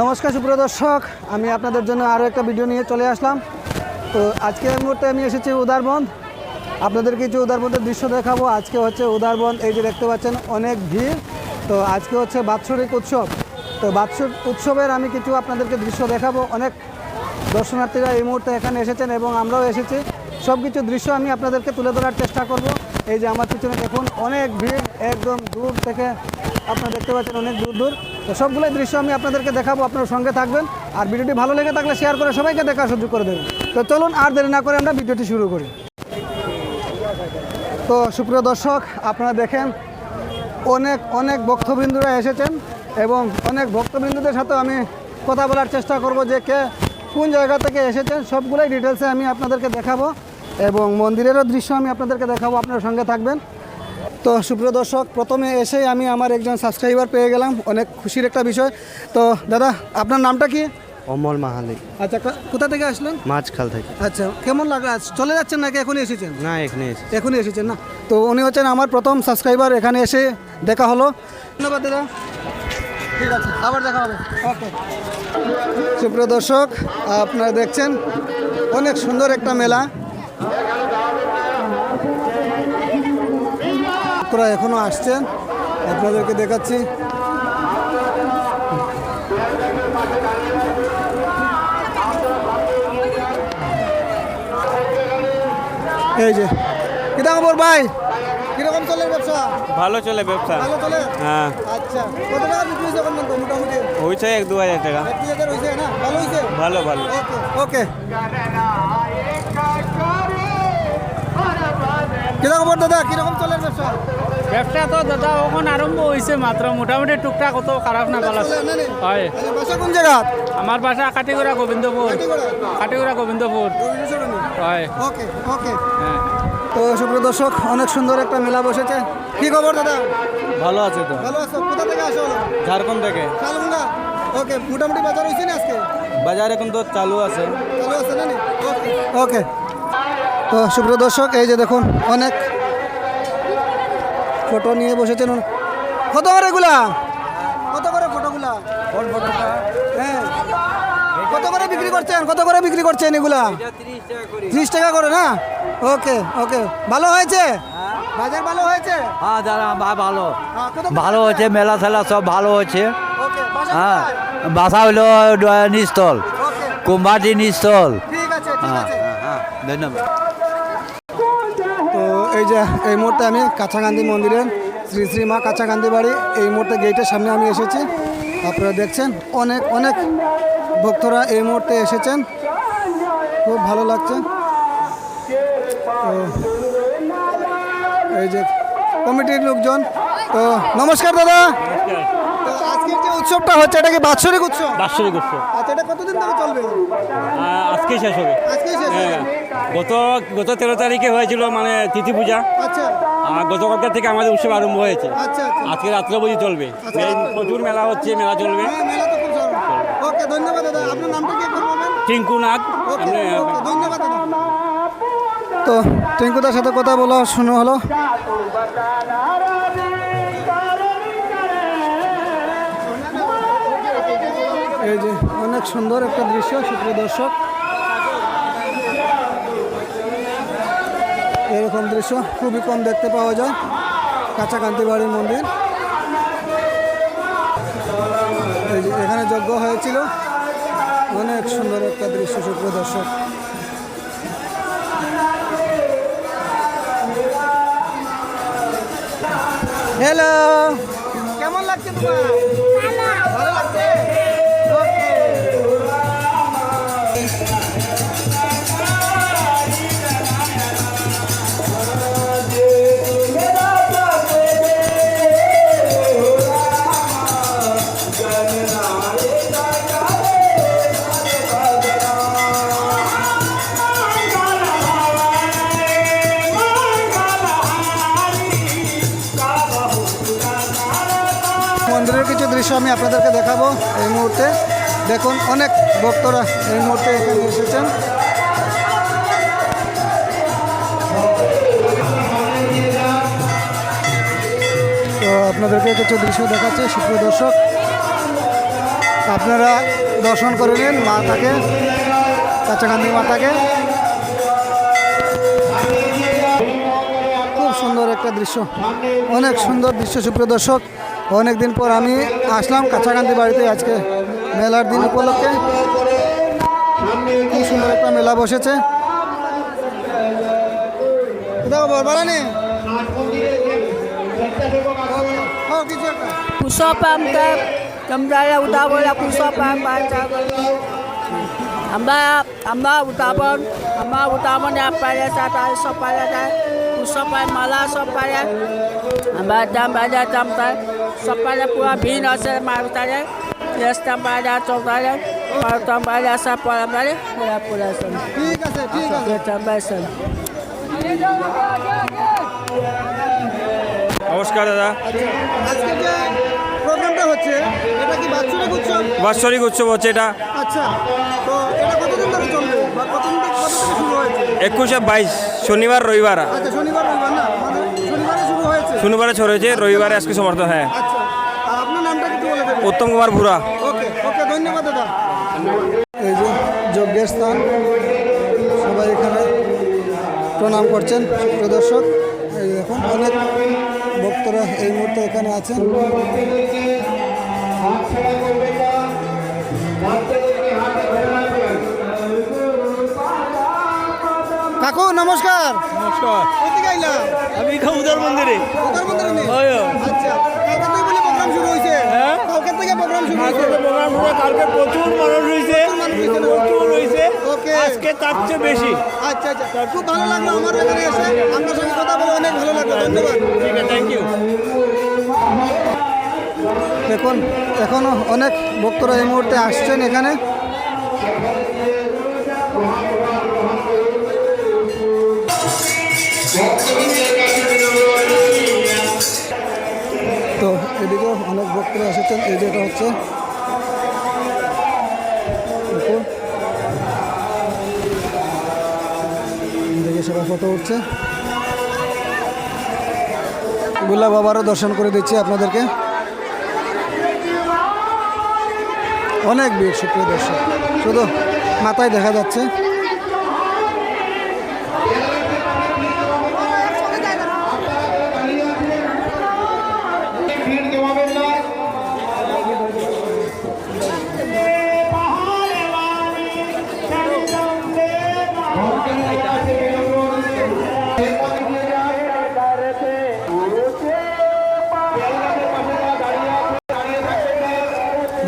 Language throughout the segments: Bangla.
নমস্কার, সুপ্রিয় দর্শক। আমি আপনাদের জন্য আরও একটা ভিডিও নিয়ে চলে আসলাম। তো আজকে এই মুহূর্তে আমি এসেছি উদারবন্ধ আপনাদের কিছু উদারবন্ধের দৃশ্য দেখাবো। আজকে হচ্ছে উদারবন্ধ এই যে দেখতে পাচ্ছেন, অনেক ভিড়। তো আজকে হচ্ছে বাৎসরিক উৎসব। তো বাৎসরিক উৎসবের আমি কিছু আপনাদেরকে দৃশ্য দেখাবো। অনেক দর্শনার্থীরা এই মুহূর্তে এখানে এসেছেন এবং আমরাও এসেছি। সব কিছু দৃশ্য আমি আপনাদেরকে তুলে ধরার চেষ্টা করব। এই যে আমার পিছনে দেখুন, অনেক ভিড়, একদম দূর থেকে আপনারা দেখতে পাচ্ছেন, অনেক দূর দূর তো সবগুলোই দৃশ্য আমি আপনাদেরকে দেখাবো, আপনার সঙ্গে থাকবেন। আর ভিডিওটি ভালো লেগে থাকলে শেয়ার করে সবাইকে দেখার সুযোগ করে দেবেন। তো চলুন, আর দেরি না করে আমরা ভিডিওটি শুরু করি। তো সুপ্রিয় দর্শক, আপনারা দেখেন, অনেক অনেক ভক্তবৃন্দুরা এসেছেন এবং অনেক ভক্তবৃন্দুদের সাথে আমি কথা বলার চেষ্টা করব যে কে কোন জায়গা থেকে এসেছেন, সবগুলোই ডিটেলসে আমি আপনাদেরকে দেখাবো এবং মন্দিরেরও দৃশ্য আমি আপনাদেরকে দেখাবো, আপনার সঙ্গে থাকবেন। তো সুপ্রিয় দর্শক প্রথমে এসেই আমি আমার একজন সাবস্ক্রাইবার পেয়ে গেলাম। অনেক খুশির একটা বিষয়। তো দাদা আপনার নামটা কি? অমল মাহালি। আচ্ছা কোথা থেকে আসলেন? মাঝখাল থেকে। আচ্ছা কেমন আজ চলে যাচ্ছেন নাকি এখনই এসেছেন? না এখানে এসে এখনই এসেছেন না? তো উনি হচ্ছেন আমার প্রথম সাবস্ক্রাইবার এখানে এসে দেখা হলো। ধন্যবাদ দাদা। ঠিক আছে আবার দেখা হবে। ওকে। সুপ্রিয় দর্শক আপনারা দেখছেন অনেক সুন্দর একটা মেলা। আপনারা এখনও আসছেন আপনাদেরকে দেখাচ্ছি। এই যে কিটা খবর ভাই? কীরকম চলে ব্যবসা? ভালো চলে ব্যবসা। ভালো চলে? হ্যাঁ। আচ্ছা কত টাকা বিক্রি হয়েছে এখন মোটামুটি? হয়েছে এক দু হাজার টাকা। এক দুই হাজার হয়েছে না? ভালো হয়েছে? ভালো ভালো। ওকে ওকে। কীরকম খবর দাদা? কীরকম চলে ব্যবসা? ব্যবসা তো দাদা এখন আরম্ভ হয়েছে মাত্র মোটামুটি টুকটাক অত খারাপ না ভালো। চলে? হয়। আচ্ছা, বাসা কোন জায়গা আমার বাসা কাটিগড়া গোবিন্দপুর কাটিগড়া গোবিন্দপুর হয়। ওকে ওকে হ্যাঁ তো সুপ্রিয় দর্শক অনেক সুন্দর একটা মেলা বসেছে। কি খবর দাদা? ভালো আছে তো। ভালো আছো। কোথা থেকে আসো? ঝাড়খণ্ড থেকে। ওকে মোটামুটি বাজার হয়েছে না আজকে? বাজার এখন তো চালু আছে। ভালো আছে না নি? ওকে ওকে। তো সুপ্রিয় দর্শক এই যে দেখুন অনেক ফটো নিয়ে বসেছেন কত করে এগুলা? কত করে ফটোগুলা হ্যাঁ। কত করে বিক্রি করছেন? কত করে বিক্রি করছেন এগুলা? ত্রিশ টাকা করে না? ওকে ওকে। ভালো হয়েছে? বাজার ভালো হয়েছে? হ্যাঁ দাদা ভালো। হ্যাঁ, ভালো হয়েছে মেলা ঠেলা সব ভালো হয়েছে। ওকে হ্যাঁ বাসা হইল ড- নিস্তল ওকে। কুম্বাটি নিস্তল ঠিক আছে ঠিক হ্যাঁ আছে। হ্যাঁ, হ্যাঁ ধন্যবাদ। এই যে এই মুহূর্তে আমি কাছাকান্দি মন্দিরের শ্রী শ্রী মা কাছাকান্দি বাড়ি এই মুহূর্তে গেটের সামনে আমি এসেছি। আপনারা দেখছেন অনেক অনেক ভক্তরা এই মুহূর্তে এসেছেন। খুব ভালো লাগছে। এই যে কমিটির লোকজন তো নমস্কার দাদা। আজকের যে উৎসবটা হচ্ছে এটা কি বাৎসরিক উৎসব? বাৎসরিক উৎসব। আচ্ছা এটা কতদিন ধরে চলবে? আজকেই শেষ হবে। আজকেই শেষ হবে? গত গত তেরো তারিখে হয়েছিল মানে তিথি পূজা। আচ্ছা। আর গতকালকে থেকে আমাদের উৎসব আরম্ভ হয়েছে। আচ্ছা আচ্ছা। আজকে রাত্রে বজি চলবে। প্রচুর মেলা হচ্ছে মেলা চলবে। হ্যাঁ মেলা তো খুব সারা ওকে ধন্যবাদ দাদা। আপনার নামটা কি একবার বলবেন? টিঙ্কু নাগ। ওকে আপনি ওকে ধন্যবাদ দাদা। তো টিঙ্কুদার সাথে কথা বলা শুনে হলো। এই যে অনেক সুন্দর একটা দৃশ্য সুপ্রিয় দর্শক। এরকম দৃশ্য খুবই কম দেখতে পাওয়া যায়। কাঁচাকান্তি বাড়ির মন্দির। এই এখানে যজ্ঞ হয়েছিল। অনেক সুন্দর একটা দৃশ্য সুপ্রিয় দর্শক। হ্যালো কেমন লাগছে তোমার? ভালো লাগছে? দৃশ্য আমি আপনাদেরকে দেখাবো এই মুহূর্তে। দেখুন, অনেক ভক্তরা এই মুহূর্তে এখানে এসেছেন। তো আপনাদেরকে কিছু দৃশ্য দেখাচ্ছে, সুপ্রিয় দর্শক। আপনারা দর্শন করে নিন মাতাকে কাছাকান্দি মাতাকে খুব সুন্দর একটা দৃশ্য। অনেক সুন্দর দৃশ্য, সুপ্রিয় দর্শক। অনেক দিন পর আমি আসলাম কাছাকান্দি বাড়িতে আজকে মেলার দিন উপলক্ষে। খুব সুন্দর একটা মেলা বসেছে। বলবারা নেই ও, কিছু একটা। Kusopam ke kembali utama kusopam baca. Amba amba utama amba utama baca cokaya. Kalau jam baca sapaya mana pura pura sen. ঠিক আছে ঠিক আছে Dia jam baca. নমস্কার দাদা প্রোগ্রামটা হচ্ছে এটা কি বাৎসরিক উৎসব বাৎসরিক উৎসব হচ্ছে এটা আচ্ছা তো এটা কতদিন ধরে চলবে বা কতদিন থেকে কত থেকে শুরু হয়েছে একুশে বাইশ শনিবার রবিবার আচ্ছা শনিবার রবিবার না মানে শনিবারে শুরু হয়েছে শনিবারে ছোট হয়েছে রবিবারে আজকে সমর্থন হ্যাঁ। আচ্ছা আপনার নামটা কিছু উত্তম কুমার ভুরা। ওকে ওকে ধন্যবাদ দাদা। এই যে যজ্ঞের স্থান সবাই এখানে প্রণাম করছেন সুপ্রিয় দর্শক। এই দেখুন অনেক ভক্তরা এই মুহূর্তে এখানে আছেন। কাকু নমস্কার। নমস্কার। আইলা আমি উদার মন্দিরে। হয়। আচ্ছা প্রোগ্রাম শুরু হ্যাঁ? কালকে থেকে প্রোগ্রাম শুরু হয়েছে। কালকে প্রচুর মানুষ প্রচুর। আজকে তার চেয়ে বেশি। আচ্ছা আচ্ছা। খুব ভালো লাগল আমার এখানে এসে। আপনার সঙ্গে কথা বলে অনেক ভালো লাগল। ধন্যবাদ। ঠিক আছে থ্যাংক ইউ এখনও অনেক ভক্তরা এই মুহূর্তে আসছেন এখানে। তো এদিকেও অনেক ভক্তরা এসেছেন, এই যেটা হচ্ছে দেখুন সবাই ফটো উঠছে। গুল্লা বাবারও দর্শন করে দিচ্ছি আপনাদেরকে। অনেক ভিড়, সুপ্রিয় দর্শক। শুধু মাথায় দেখা যাচ্ছে।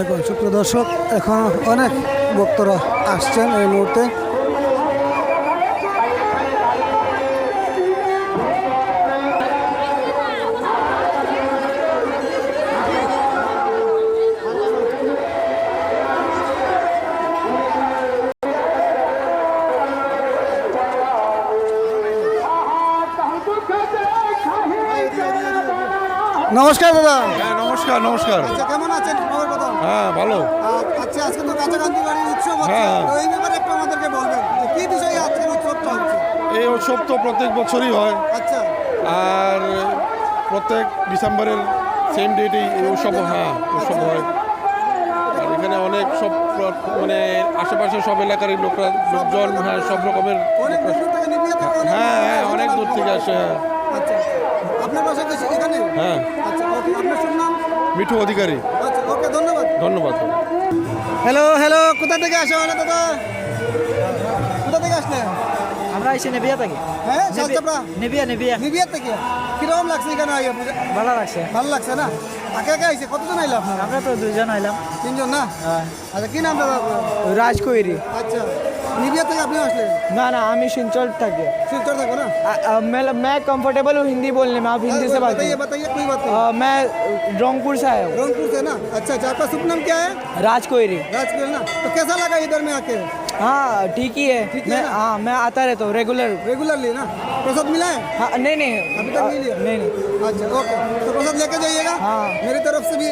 দেখুন সুপ্রিয় দর্শক এখন অনেক ভক্তরা আসছেন এই মুহূর্তে। নমস্কার দাদা। হ্যাঁ নমস্কার নমস্কার। আচ্ছা কেমন আছেন? হ্যাঁ ভালো। আচ্ছা আজকে তো কাছাকাছি বাড়ির উৎসব হচ্ছে। হ্যাঁ। এই ব্যাপারে একটু আমাদেরকে বলবেন কি বিষয়ে আজকের উৎসবটা হচ্ছে? এই উৎসব তো প্রত্যেক বছরই হয়। আচ্ছা। আর প্রত্যেক ডিসেম্বরের সেম ডেটেই এই উৎসব হ্যাঁ উৎসব হয়। আর এখানে অনেক সব মানে আশেপাশে সব এলাকার লোকরা লোকজন হ্যাঁ সব রকমের হ্যাঁ হ্যাঁ অনেক দূর থেকে আসে হ্যাঁ। আচ্ছা। হ্যাঁ। আচ্ছা মিঠু অধিকারী। আচ্ছা ধন্যবাদ। হ্যালো হ্যালো কোথা থেকে আসো হলো দাদা? কোথা থেকে আসলেন আমরা এসে নেবিয়া থাকি। হ্যাঁ শালচাপড়া নেবিয়া নেবিয়া থেকে? কীরকম লাগছে কেন আগে পূজা? ভালো লাগছে। ভালো লাগছে না? একা একা আইছে? কতজন আইলো আপনারা? আমরা তো দুজন আইলাম। তিনজন না? আচ্ছা কি নাম দাদা রাজকুয়েরি। রাজকৈরি আচ্ছা। নিবিয়া থেকে আপনি আসলেন ना ना हम सिंचल तक है শিলচর থাকো না मैं मैं कंफर्टेबल हूँ हिंदी बोलने में आप हिंदी से बात बताइए करिए बताइए कोई बात नहीं अ, मैं रंगपुर से आया हूँ रंगपुर से ना अच्छा अच्छा आपका शुभ नाम क्या है राजकोयरी राजकीय ना तो कैसा लगा इधर में आके हाँ ठीक ही है ठीक है मैं ना? हाँ मैं आता रहता हूँ रेगुलर रेगुलरली ना प्रसाद मिला है हाँ नहीं नहीं अभी तक नहीं लिया? नहीं नहीं अच्छा ओके तो प्रसाद लेके जाइएगा हाँ। मेरी तरफ से भी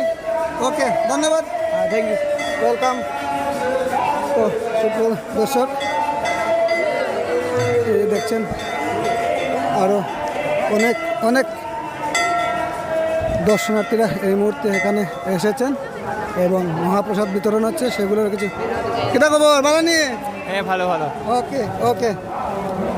ओके धन्यवाद हाँ थैंक यू ওয়েলকাম তো সুপ্রিয় দর্শক। এই দেখছেন আরও অনেক অনেক দর্শনার্থীরা এই মুহূর্তে এখানে এসেছেন এবং মহাপ্রসাদ বিতরণ হচ্ছে সেগুলোর কিছু কিতা খবর ভালো নিয়ে? হ্যাঁ ভালো ভালো। ওকে ওকে।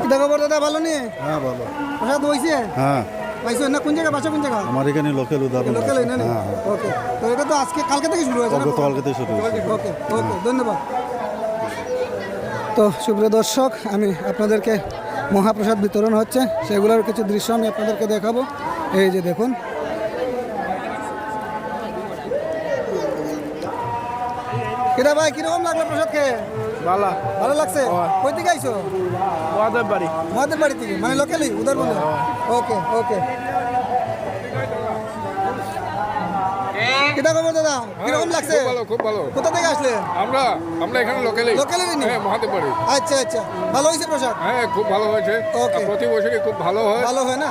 কিতা খবর দাদা ভালো নিয়ে? হ্যাঁ ভালো। প্রসাদ হয়েছে হ্যাঁ। পাইছো না কোন জায়গা বাসা কোন জায়গা আমার এখানে লোকাল উদাহরণ লোকাল না হ্যাঁ হ্যাঁ। ওকে। তো এটা তো আজকে কালকে থেকে শুরু হয়েছে? থেকে শুরু হয়েছে। ওকে ওকে ধন্যবাদ। তো সুপ্রিয় দর্শক আমি আপনাদেরকে মহাপ্রসাদ বিতরণ হচ্ছে। সেগুলোর কিছু দৃশ্য আমি আপনাদেরকে দেখাবো। এই যে দেখুন। কিরা ভাই কীরকম লাগল প্রসাদ খেয়ে ভালো। ভালো লাগছে? কই থেকে আইছো মহাদেব বাড়ি মহাদেব বাড়ি থেকে মানে লোকালি উদার ওকে ওকে। কিটা খবর দাদা? কীরকম লাগছে? ভালো খুব ভালো। কোথা থেকে আসলে? আমরা আমরা এখানে লোকালে লোকালেরই নি? হ্যাঁ মহাদেব আচ্ছা আচ্ছা। ভালো হয়েছে প্রসাদ? হ্যাঁ খুব ভালো হয়েছে. প্রতি বছরই খুব ভালো হয়। ভালো হয় না?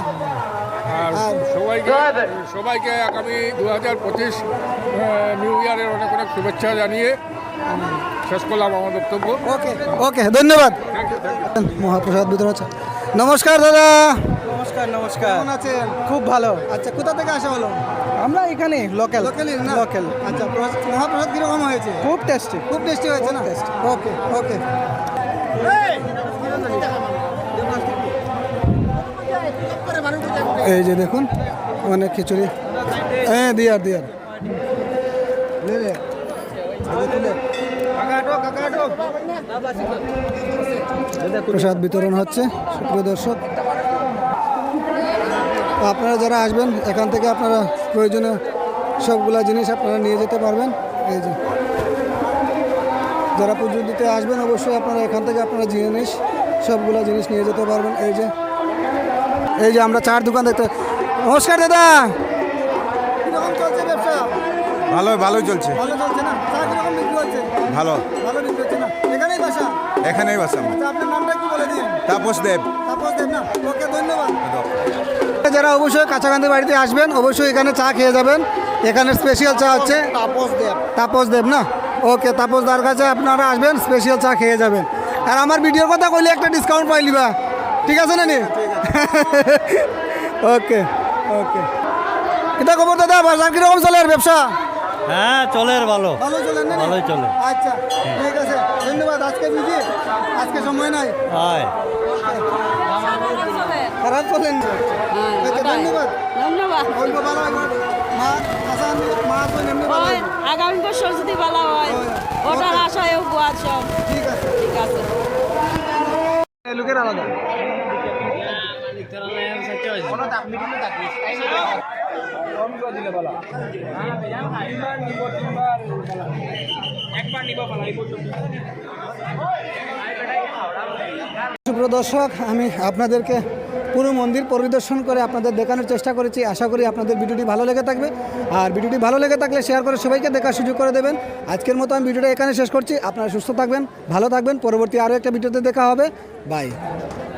আর সবাইকে সবাইকে আগামী দু হাজার পঁচিশ নিউ ইয়ারের অনেক অনেক শুভেচ্ছা জানিয়ে শেষ করলাম আমার বক্তব্য। ওকে ওকে ধন্যবাদ। মহাপ্রসাদ বিতরণ নমস্কার দাদা। নমস্কার নমস্কার। কেমন আছেন? খুব ভালো। আচ্ছা কোথা থেকে আসা হলো? আমরা এখানে লোকাল লোকালি না? লোকাল আচ্ছা প্রসাদ- মহাপ্রসাদ কীরকম হয়েছে? খুব টেস্টি খুব টেস্টি হয়েছে না? টেস্টি ওকে ওকে এই! যে দেখুন অনেক খিচুড়ি। হ্যাঁ দিয়ার দিয়ার। প্রসাদ বিতরণ হচ্ছে সুপ্রিয় দর্শক। আপনারা যারা আসবেন এখান থেকে আপনারা প্রয়োজনীয় সবগুলা জিনিস আপনারা নিয়ে যেতে পারবেন। এই যে। যারা পুজো দিতে আসবেন অবশ্যই আপনারা এখান থেকে আপনারা জিনিস সবগুলা জিনিস নিয়ে যেতে পারবেন। এই যে। এই যে আমরা চার দোকান দেখতে নমস্কার দাদা। কীরকম চলছে ব্যবসা? ভালো ভালোই চলছে। ভালো চলছে না? চা কীরকম বিক্রি হচ্ছে? ভালো। ভালো বিক্রি হচ্ছে না? এখানেই বাসা? এখানেই বাস। আমার আপনার নামটা একটু বলে দিন। তাপস দেব। যারা অবশ্যই কাছাকাছি বাড়িতে আসবেন অবশ্যই এখানে চা খেয়ে যাবেন। এখানে স্পেশাল চা হচ্ছে তাপস দেব। তাপস দেব না? ওকে তাপস দার কাছে আপনারা আসবেন স্পেশাল চা খেয়ে যাবেন। আর আমার ভিডিওর কথা কইলে একটা ডিসকাউন্ট পাইলিবা ঠিক আছে না নি ওকে ওকে এটা খবর দাদা বাজার কীরকম চলে আর ব্যবসা? হ্যাঁ চলে ভালো। ভালো চলে না ভালোই চলে। আচ্ছা ঠিক আছে। ধন্যবাদ আজকে বিজি আজকে সময় নাই। হয়। খারাপ চলেন আচ্ছা ধন্যবাদ। ধন্যবাদ। বলব ভালো মা হাসান মা তো এমনি ভালো আগামী বছর যদি ভালো হয়। ওটার আশায় গোয়া সব। ঠিক আছে। ঠিক আছে। লোকের আলাদা। সুপ্রিয় দর্শক আমি আপনাদেরকে পুরো মন্দির পরিদর্শন করে আপনাদের দেখানোর চেষ্টা করেছি। আশা করি আপনাদের ভিডিওটি ভালো লেগে থাকবে। আর ভিডিওটি ভালো লেগে থাকলে শেয়ার করে সবাইকে দেখার সুযোগ করে দেবেন। আজকের মতো আমি ভিডিওটা এখানে শেষ করছি। আপনারা সুস্থ থাকবেন ভালো থাকবেন। পরবর্তী আরও একটা ভিডিওতে দেখা হবে। বাই